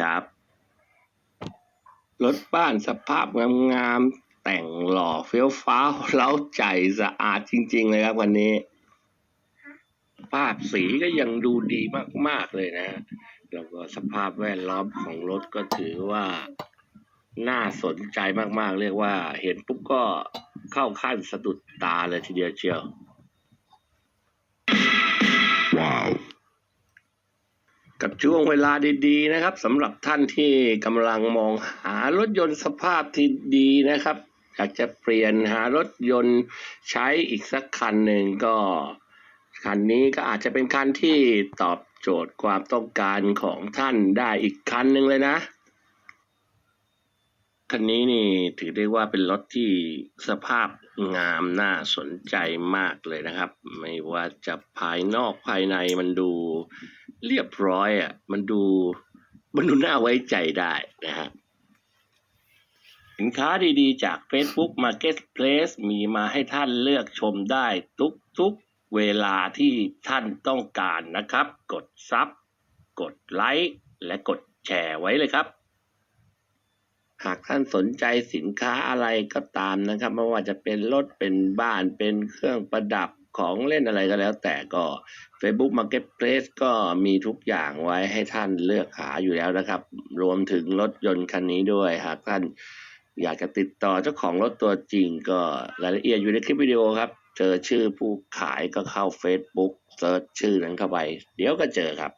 ครับ รถบ้านสภาพงามๆแต่งหล่อเฟี้ยวฟ้าวเล้าใจสะอาดจริง ๆ เลยครับวันนี้ ภาพสีก็ยังดูดีมาก ๆ เลยนะ แล้วก็สภาพแวดล้อมของรถก็ถือว่าน่าสนใจมากๆ เรียกว่า เห็นปุ๊บก็เข้าขั้นสะดุดตาเลยทีเดียวเชียว กับช่วงเวลาดีๆนะครับสำหรับท่านที่กำลังมองหารถยนต์สภาพที่ดีนะครับ อยากจะเปลี่ยนหารถยนต์ใช้อีกสักคันหนึ่งก็ คันนี้ก็อาจจะเป็นคันที่ตอบโจทย์ความต้องการของท่านได้อีกคันหนึ่งเลยนะ คันนี้นี่ถือได้ว่าเป็นรถที่สภาพ งามน่าสนใจมากเลยนะครับ ไม่ว่าจะภายนอกภายในมันดูเรียบร้อยอะมันดูมันดูน่าไว้ใจได้นะฮะสินค้าดีๆ จาก Facebook Marketplace มีมาให้ท่านเลือกชมได้ทุกๆเวลาที่ท่านต้องการนะครับ กดซับกดไลค์และกดแชร์ไว้เลยครับ หากท่านสนใจสินค้าอะไรก็ตามนะครับไม่ว่าจะเป็นรถเป็นบ้านเป็นเครื่องประดับของเล่นอะไรก็แล้ว แต่ก็ Facebook Marketplace ก็มีทุกอย่างไว้ให้ท่านเลือกหาอยู่แล้วนะครับ รวมถึงรถยนต์คันนี้ด้วย หากท่านอยากจะติดต่อเจ้าของรถตัวจริงก็รายละเอียดอยู่ในคลิปวิดีโอครับ เจอชื่อผู้ขายก็เข้า Facebook เซิร์ชชื่อนั้นเข้าไป เดี๋ยวก็เจอครับ